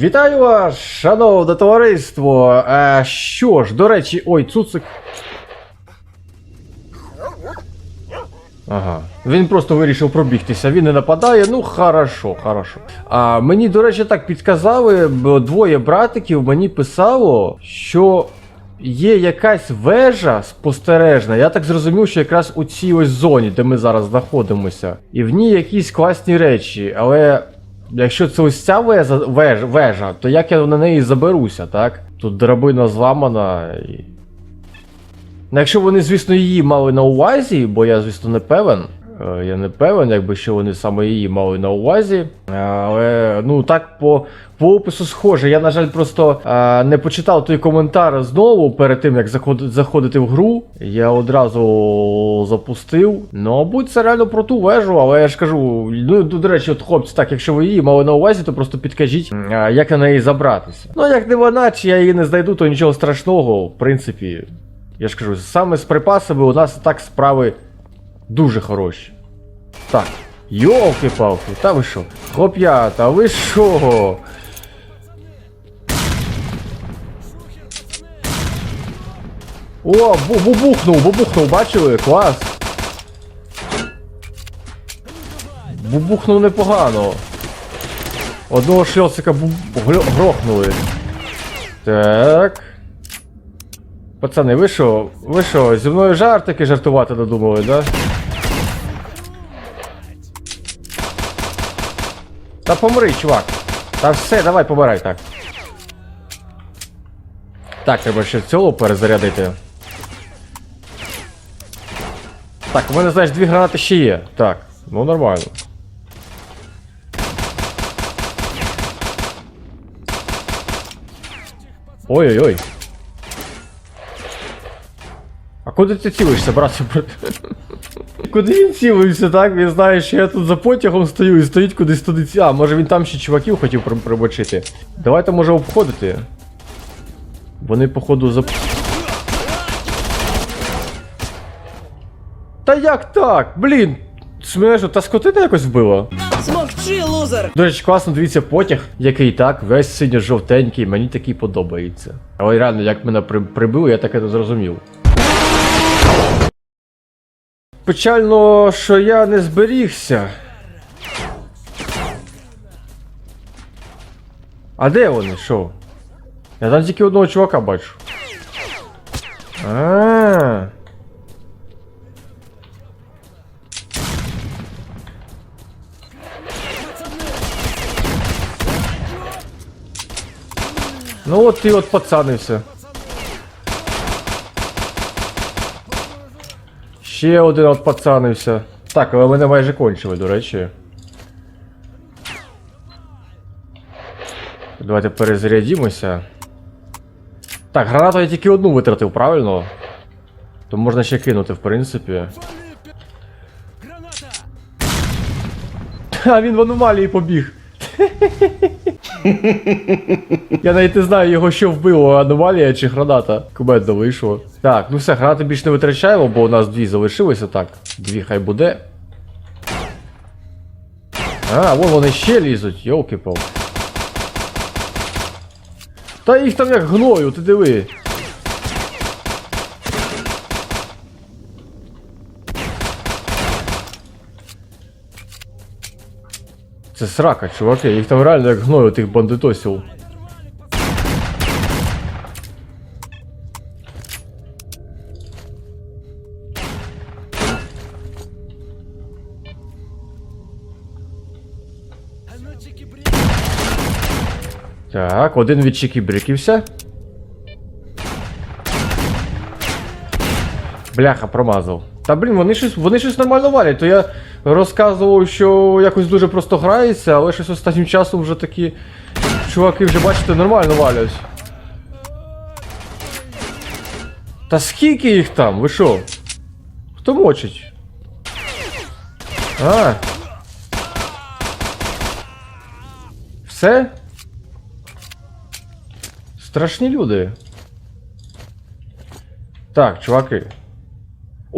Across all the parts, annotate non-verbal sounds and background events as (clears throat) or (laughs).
Вітаю вас, шановне товариство. Е, що ж, до речі, ой, цуцик. Ага. Він просто вирішив пробігтися, він не нападає, ну хорошо, хорошо. А мені, до речі, так підказали, бо двоє братиків мені писало, що є якась вежа спостережна. Я так зрозумів, що якраз у цій ось зоні, де ми зараз знаходимося, і в ній якісь класні речі, але. Якщо це ось ця вежа, веж, вежа, то як я на неї заберуся, так? Тут драбина зламана і. Ну, якщо вони, звісно, її мали на увазі, бо я, звісно, не певен. Е, Я не певен, якби що вони саме її мали на увазі. Е, Але ну так по, по опису схоже. Я, на жаль, просто е, не почитав той коментар знову перед тим, як заход, заходити в гру. Я одразу запустив. Ну, мабуть, це реально про ту вежу, але я ж кажу, ну до речі, от хлопці, так, якщо ви її мали на увазі, то просто підкажіть, е, як на неї забратися. Ну, як не вона, чи я її не знайду, то нічого страшного, в принципі. Я ж кажу, саме з припасами у нас так справи дуже хороші. Так, йолки-палки, та ви що? Хлоп'ята, ви що? О, бубухнув, бубухнув, бачили? Клас. Бубухнув непогано. Одного шльоцика бу- грохнули. Так. Пацани, ви що? Ви що, зі мною жартики жартувати додумали, да? Та помри, чувак. Та все, давай помирай так. Так, треба ще цього перезарядити. Так, у мене, знаєш, дві гранати ще є. Так, ну нормально. Ой-ой-ой. А куди ти цілишся, брат? Куди він цілився, так? Він знає, що я тут за потягом стою і стоїть кудись туди ці. А, може він там ще чуваків хотів при- прибочити. Давайте може обходити. Вони, походу, за. Та як так? Блін! Що, та скотина якось вбила? Смокчи, лузер! До речі, класно, дивіться потяг, який так, весь синьо-жовтенький, мені такий подобається. Але реально, як мене при, прибили, я таке зрозумів. Печально, що я не зберігся. А де вони? Що? Я там тільки одного чувака бачу. А. Ну от ти от пацанився. Ще один от пацанився. Так, але мене майже кончили, до речі. Давайте перезарядімося. Так, гранату я тільки одну витратив, правильно? То можна ще кинути, в принципі. А він в аномалії побіг. (laughs) Я навіть не знаю його, що вбило, аномалія чи граната. Кубет залишило. Так, ну все, гранати більш не витрачаємо, бо у нас дві залишилися так. Дві хай буде. А, вон вони ще лізуть, йолки пал Та їх там як гною, ти диви. Це срака, чуваки, їх там реально як гною тих бандитосів. Так, один від чекібриківся. Бляха, промазав. Та блін, вони щось, вони щось нормально валять, то я розказував, що якось дуже просто грається, але щось останнім часом вже такі чуваки вже бачите нормально валять. Та скільки їх там? Ви що? Хто мочить? А. Все? Страшні люди. Так, чуваки.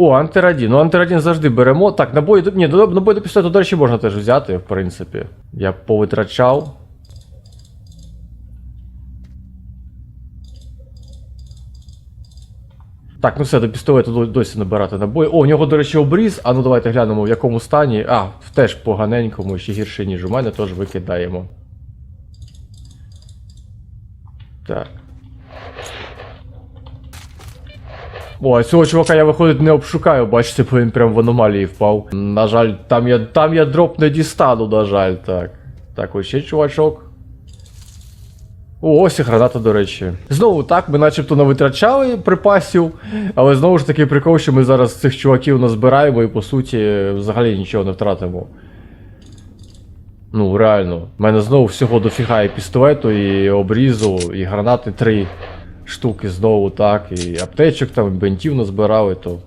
О, антирадін. Ну антирадін завжди беремо. Так, набої до... Ні, набої до пістолету, до речі, можна теж взяти, в принципі. Я повитрачав. Так, ну все, до пістолету досі набирати набої. О, у нього, до речі, обріз. А ну давайте глянемо, в якому стані. А, теж поганенькому, ще гірше, ніж у мене, теж викидаємо. Так. О, цього чувака я виходить не обшукаю, бачите, бо він прям в аномалії впав. На жаль, там я, там я дроп не дістану, на жаль, так. Так, ось ще чувачок. О, ось і граната, до речі. Знову так, ми начебто не витрачали припасів, але знову ж таки прикол, що ми зараз цих чуваків назбираємо і по суті взагалі нічого не втратимо. Ну, реально. У мене знову всього дофіга і пістолету, і обрізу, і гранати три штуки знову так, і аптечок там, і бентів назбирали, то.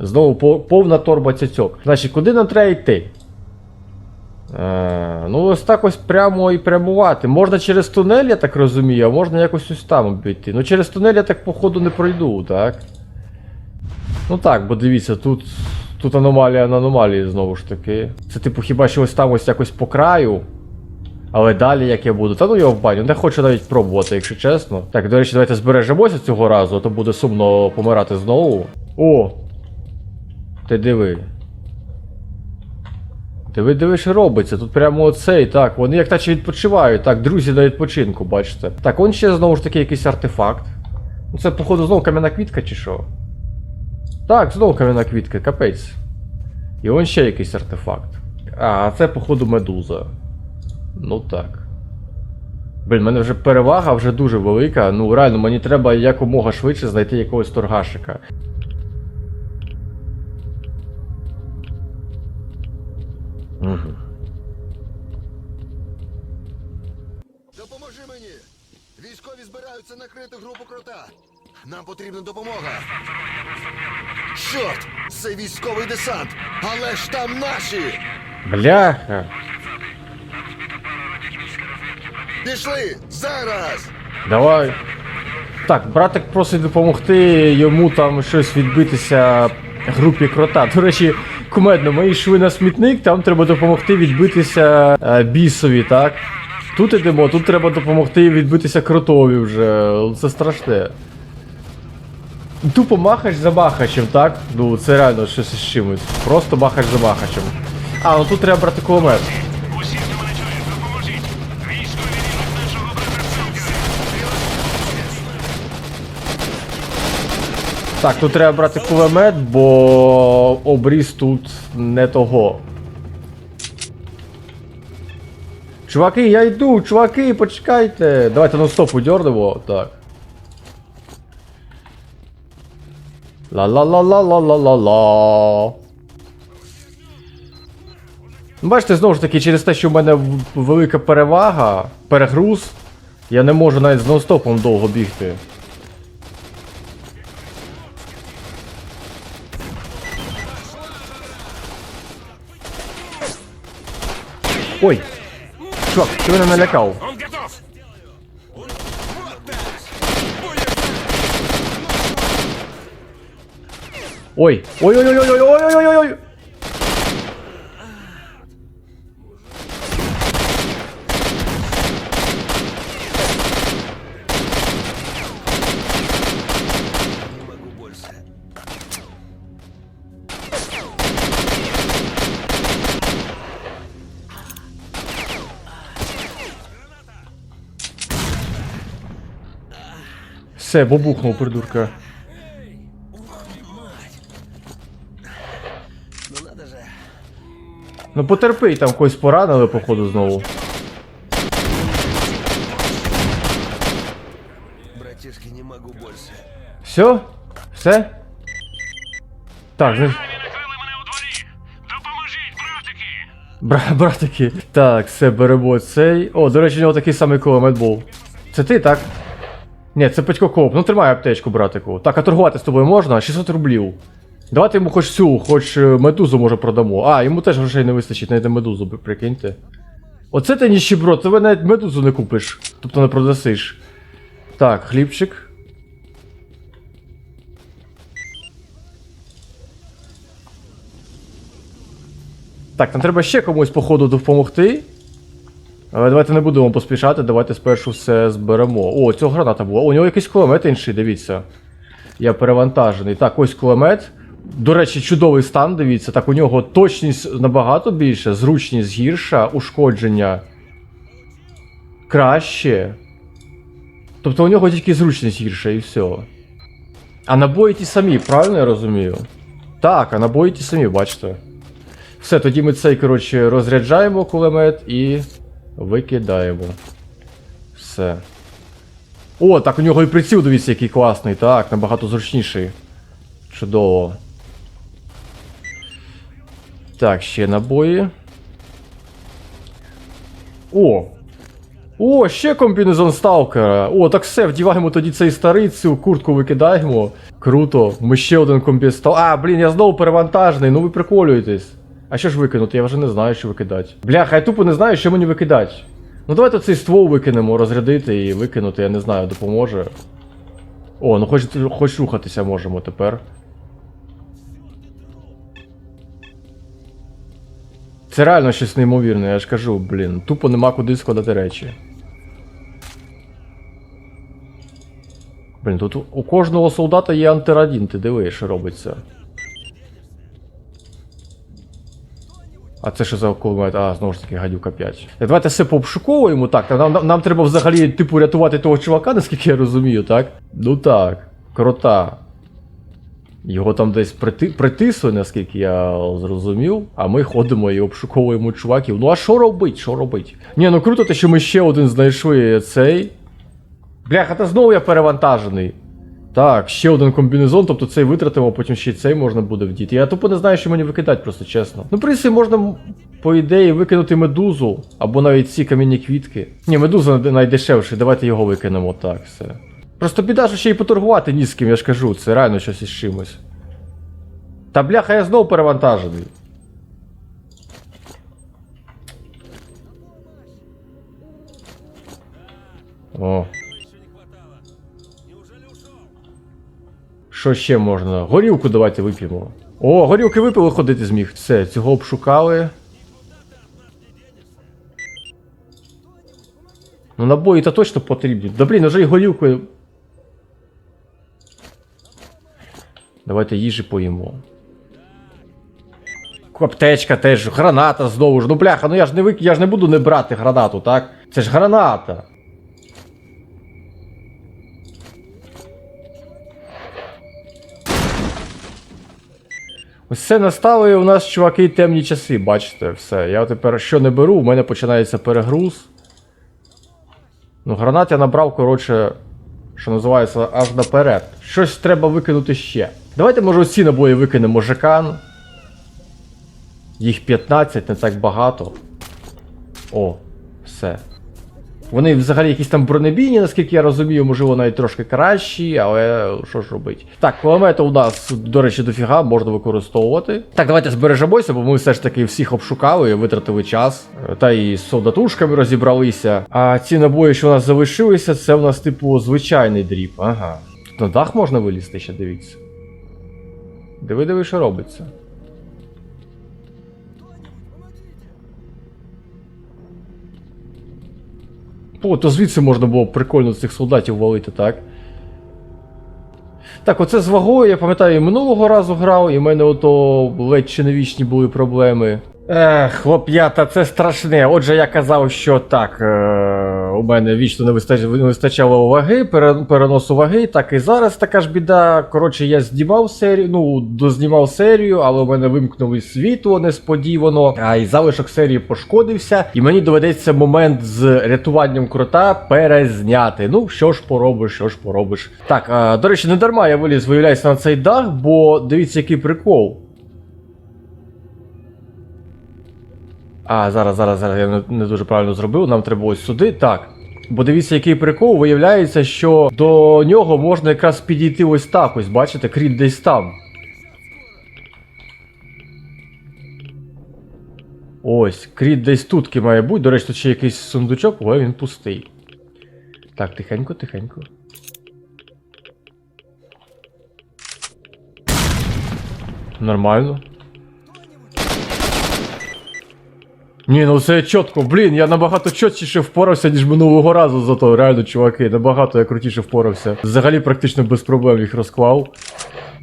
Знову повна торба цяцьок. Значить, куди нам треба йти? Е, ну, ось так ось прямо і прямувати. Можна через тунель, я так розумію, а можна якось ось там обійти. Ну, через тунель я так, походу, не пройду, так? Ну так, бо дивіться, тут, тут аномалія на аномалії знову ж таки. Це типу хіба що ось там ось якось по краю. Але далі як я буду, та ну його в баню, не хочу навіть пробувати, якщо чесно. Так, до речі, давайте збережемося цього разу, а то буде сумно помирати знову. О! Ти диви. Диви, диви, що робиться. Тут прямо оцей, так, вони як наче відпочивають, так, друзі на відпочинку, бачите. Так, он ще знову ж таки якийсь артефакт. Ну це, походу, знову кам'яна квітка чи що? Так, знову кам'яна квітка, капець. І он ще якийсь артефакт. А, це, походу, медуза. Ну так. Блін, в мене вже перевага вже дуже велика. Ну реально, мені треба якомога швидше знайти якогось торгашика. Угу. Допоможи мені! Військові збираються накрити групу крота. Нам потрібна допомога. Чорт! Це військовий десант! Але ж там наші! Бляха. Пішли! Зараз! Давай. Так, братик просить допомогти йому там щось відбитися групі крота. До речі, кумедно, ми йшли на смітник, там треба допомогти відбитися е, бісові, так? Тут ідемо, тут треба допомогти відбитися кротові вже. Це страшне. Тупо махач за махачем, так? Ну, це реально щось із чимось. Просто махач за махачем. А, ну тут треба брати кулемет. Усі, хто мене чує, допоможіть! Військові рівень нашого братанця! Так, тут треба брати кулемет, бо обріз тут не того. Чуваки, я йду, чуваки, почекайте. Давайте на стоп удернемо. Так. Ла-ла-ла-ла-ла-ла-ла-ла. Ну, Бачите, знову ж таки, через те, що в мене велика перевага, перегруз, я не можу навіть з нонстопом довго бігти. Ой! Чувак, ти мене налякав. Он готов! Ой! Ой-ой-ой-ой-ой-ой-ой-ой! Все, бобухнув, придурка. Ну потерпи, там когось поранили, походу, знову. Братишки, не можу більше. Все? Все? Так, значить. Самі накрили мене у дворі! Допоможіть, братики! Бра, братики. Так, все, беремо цей. О, до речі, у нього такий самий кулемет був. Це ти, так? Ні, це Петько Коп. Ну тримай аптечку, братику. Так, а торгувати з тобою можна? 600 рублів. Давайте йому хоч цю, хоч е, медузу може продамо. А, йому теж грошей не вистачить, знайде медузу, прикиньте. Оце ти ніщеброд, ти навіть медузу не купиш. Тобто не продасиш. Так, хлібчик. Так, нам треба ще комусь, походу, допомогти. Але давайте не будемо поспішати, давайте спершу все зберемо. О, цього граната була. О, у нього якийсь кулемет інший, дивіться. я перевантажений. Так, ось кулемет. До речі, чудовий стан, дивіться. Так, у нього точність набагато більше, зручність гірша, ушкодження краще. Тобто у нього тільки зручність гірша і все. А набої ті самі, правильно я розумію? Так, а набої ті самі, бачите. Все, тоді ми цей, коротше, розряджаємо кулемет і викидаємо. Все. О, так у нього і приціл, дивіться, який класний. Так, набагато зручніший. Чудово. Так, ще набої. О! О, ще комбінезон сталкера. О, так все, вдіваємо тоді цей старий, цю куртку викидаємо. Круто. Ми ще один комбінезон. А, блін, я знову перевантажений, ну ви приколюєтесь. А що ж викинути? Я вже не знаю, що викидати. Бляха, я тупо не знаю, що мені викидати. Ну давайте цей ствол викинемо, розрядити і викинути, я не знаю, допоможе. О, ну хоч, хоч рухатися можемо тепер. Це реально щось неймовірне, я ж кажу, блін. Тупо нема куди складати речі. Блін, тут у кожного солдата є антирадін, ти диви, що робиться. А це що за кулемет? А, знову ж таки, гадюка 5. Давайте все пообшуковуємо. Так, нам, нам, нам треба взагалі, типу, рятувати того чувака, наскільки я розумію, так? Ну так, крота. Його там десь прити... притисли, наскільки я зрозумів, а ми ходимо і обшуковуємо чуваків. Ну а що робить? Що робить? Ні, ну круто, те, що ми ще один знайшли цей. Бляха, та знову я перевантажений. Так, ще один комбінезон, тобто цей витратимо, а потім ще цей можна буде вдіти. Я тупо не знаю, що мені викидати, просто чесно. Ну, принципі, можна, по ідеї, викинути медузу, або навіть ці камінні квітки. Ні, медуза най- найдешевший, давайте його викинемо, так, все. Просто біда, що ще й поторгувати ні з ким, я ж кажу, це реально щось із чимось. Та бляха, я знову перевантажений. О. Що ще можна? Горілку давайте вип'ємо. О, горілки випили, ходити зміг. Все, цього обшукали. Ну набої то точно потрібні. Да блін, вже й горілкою. Давайте їжі поїмо. Аптечка теж, граната знову ж. Ну бляха, ну я ж не вик... я ж не буду не брати гранату, так? Це ж граната. Ось це настали у нас, чуваки, темні часи, бачите, все. Я тепер що не беру, у мене починається перегруз. Ну, гранат я набрав, коротше, що називається, аж наперед. Щось треба викинути ще. Давайте, може, оці набої викинемо жекан. Їх 15, не так багато. О, все. Вони взагалі якісь там бронебійні, наскільки я розумію, можливо, навіть трошки кращі, але що ж робить. Так, кулемети у нас, до речі, дофіга можна використовувати. Так, давайте збережемося, бо ми все ж таки всіх обшукали витратили час. Та і з солдатушками розібралися. А ці набої, що у нас залишилися, це у нас, типу, звичайний дріб. Ага. Тут на дах можна вилізти ще, дивіться. Диви, диви, що робиться. О, то звідси можна було прикольно цих солдатів валити, так? Так, оце з вагою, я пам'ятаю, і минулого разу грав, і в мене ото ледь чи не вічні були проблеми. Ех, хлоп'ята, це страшне. Отже, я казав, що так, е- у мене вічно не, вистач... не вистачало ваги, пере... переносу ваги, так і зараз така ж біда. Коротше, я знімав серію, ну, дознімав серію, але у мене вимкнули світло несподівано, а і залишок серії пошкодився, і мені доведеться момент з рятуванням крота перезняти. Ну, що ж поробиш, що ж поробиш. Так, е- до речі, не дарма я виліз, виявляється, на цей дах, бо дивіться, який прикол. А, зараз, зараз, зараз я не, не дуже правильно зробив. Нам треба ось сюди. Так. Бо дивіться, який прикол, виявляється, що до нього можна якраз підійти ось так. Ось, бачите, кріт десь там. Ось, кріт десь тутки має бути. До речі, тут ще якийсь сундучок, але він пустий. Так, тихенько, тихенько. Нормально. Ні, ну це чітко, блін, я набагато чіткіше впорався, ніж минулого разу, зато реально, чуваки, набагато я крутіше впорався. Взагалі практично без проблем їх розклав.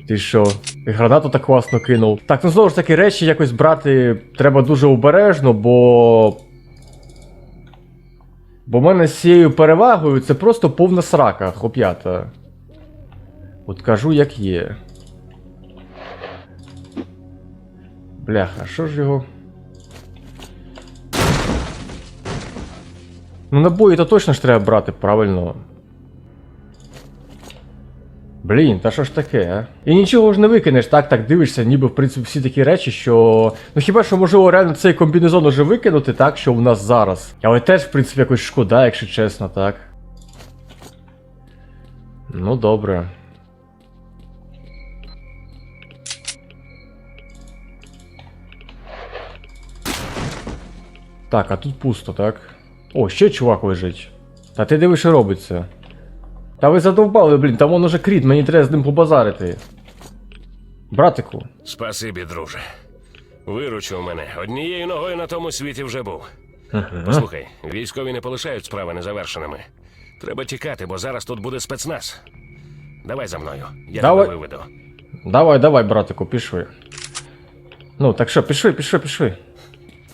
Ти що? І гранату так класно кинув. Так, ну знову ж таки, речі якось брати треба дуже обережно, бо. Бо в мене з цією перевагою це просто повна срака, хлоп'ята. От кажу, як є. Бляха, що ж його. Ну набої то точно ж треба брати, правильно. Блін, та що ж таке, а? І нічого ж не викинеш, так, так дивишся, ніби в принципі всі такі речі, що. Ну хіба що можливо реально цей комбінезон уже викинути, так, що у нас зараз. Але теж, в принципі, якось шкода, якщо чесно, так. Ну добре. Так, а тут пусто, так? О, ще чувак лежить. Та ти диви, що робиться. Та ви задовбали, блін, там он уже кріт, мені треба з ним побазарити. Братику. Спасибі, друже. Виручив мене. Однією ногою на тому світі вже був. Послухай, військові не полишають справи незавершеними. Треба тікати, бо зараз тут буде спецназ. Давай за мною. Я Давай. тебе виведу. Давай, давай, братику, пішли. Ну, так що, пішли, пішли, пішли.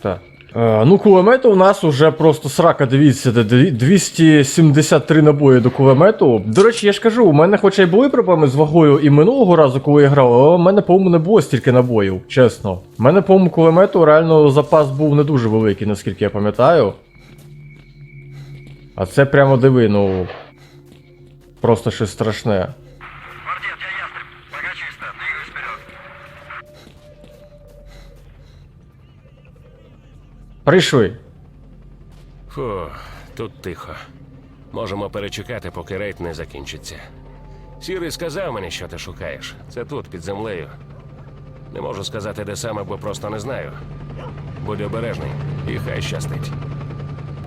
Так. Е, ну, кулемету у нас уже просто срака, дивіться, 273 набої до кулемету. До речі, я ж кажу, у мене хоча й були проблеми з вагою і минулого разу, коли я грав, але у мене, по-моєму, не було стільки набоїв, чесно. У мене, по-моєму, кулемету реально запас був не дуже великий, наскільки я пам'ятаю. А це прямо диви, ну. Просто щось страшне. Прийшли. Фу, тут тихо. Можемо перечекати, поки рейд не закінчиться. Сірий сказав мені, що ти шукаєш. Це тут, під землею. Не можу сказати, де саме, бо просто не знаю. Будь обережний і хай щастить.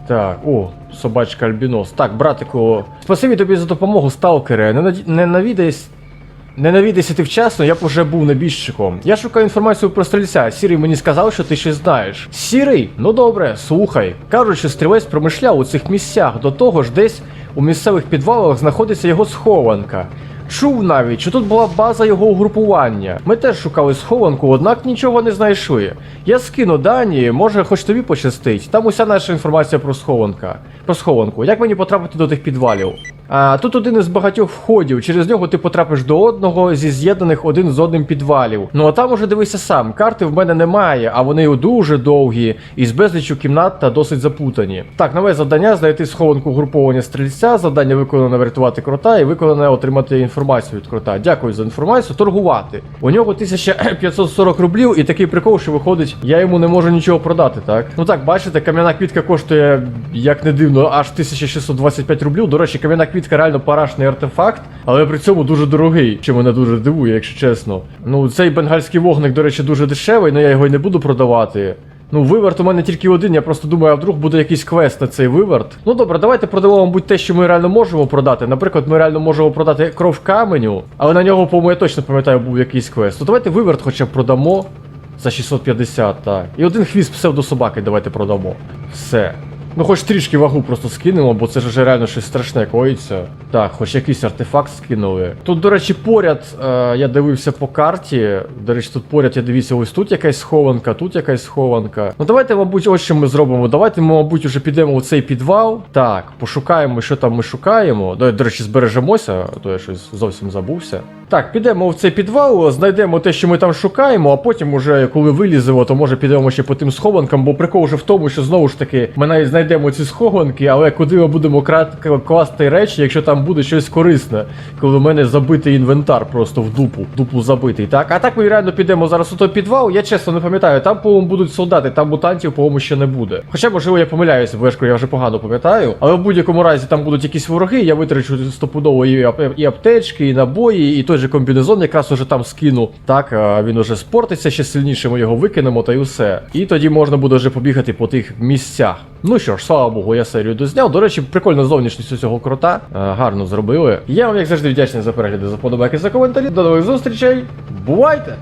Так, о, собачка Альбінос. Так, братику, спасибі тобі за допомогу, сталкере. Не, наді- не навідайся. Ти вчасно, я б уже був небіжчиком. Я шукаю інформацію про стрільця. Сірий мені сказав, що ти щось знаєш. Сірий? Ну добре, слухай. Кажуть, що стрілець промишляв у цих місцях. До того ж, десь у місцевих підвалах знаходиться його схованка. Чув навіть, що тут була база його угрупування. Ми теж шукали схованку, однак нічого не знайшли. Я скину дані, може хоч тобі пощастить. Там уся наша інформація про схованка. Про схованку. Як мені потрапити до тих підвалів? Тут один із багатьох входів. Через нього ти потрапиш до одного зі з'єднаних один з одним підвалів. Ну а там уже дивися сам. Карти в мене немає, а вони дуже довгі і з безлічю кімнат та досить запутані. Так, нове завдання знайти схованку угруповання стрільця. Завдання виконане врятувати крота і виконане отримати інформацію від крота. Дякую за інформацію. Торгувати. У нього 1540 (clears throat) рублів, і такий прикол, що виходить, я йому не можу нічого продати, так? Ну так, бачите, кам'яна квітка коштує, як не дивно, аж 1625 рублів. До речі, кам'яна квітка реально парашний артефакт, але при цьому дуже дорогий, що мене дуже дивує, якщо чесно. Ну, цей бенгальський вогник, до речі, дуже дешевий, але я його й не буду продавати. Ну, виверт у мене тільки один, я просто думаю, а вдруг буде якийсь квест на цей виверт. Ну добре, давайте продамо, мабуть, те, що ми реально можемо продати. Наприклад, ми реально можемо продати кров каменю, але на нього, по-моєму, я точно пам'ятаю, був якийсь квест. То давайте виверт хоча б продамо за 650, так. І один хвіст псевдособаки давайте продамо. Все. Ну, хоч трішки вагу просто скинемо, бо це ж вже реально щось страшне коїться. Так, хоч якийсь артефакт скинули. Тут, до речі, поряд е, я дивився по карті. До речі, тут поряд я дивився, ось тут якась схованка, тут якась схованка. Ну давайте, мабуть, ось що ми зробимо. Давайте ми, мабуть, уже підемо у цей підвал. Так, пошукаємо, що там ми шукаємо. До, до речі, збережемося, то я щось зовсім забувся. Так, підемо в цей підвал, знайдемо те, що ми там шукаємо, а потім, уже коли виліземо, то може підемо ще по тим схованкам, бо прикол вже в тому, що знову ж таки ми навіть знайдемо ці схованки, але куди ми будемо класти речі, якщо там буде щось корисне, коли в мене забитий інвентар просто в дупу, в дупу забитий. Так, а так ми реально підемо зараз у той підвал. Я чесно не пам'ятаю, там, по-моєму, будуть солдати, там мутантів, по-моєму, ще не буде. Хоча, можливо, я помиляюся, бо я вже погано пам'ятаю. Але в будь-якому разі там будуть якісь вороги, я витрачу стопудово і аптечки, і набої, і той же комбінезон якраз уже там скину. Так, він уже спортиться ще сильніше, ми його викинемо та й усе. І тоді можна буде вже побігати по тих місцях. Ну що ж, слава Богу, я серію дозняв. До речі, прикольна зовнішність у цього крота. Е, гарно зробили. Я вам, як завжди, вдячний за перегляди, за подобайки, за коментарі. До нових зустрічей. Бувайте!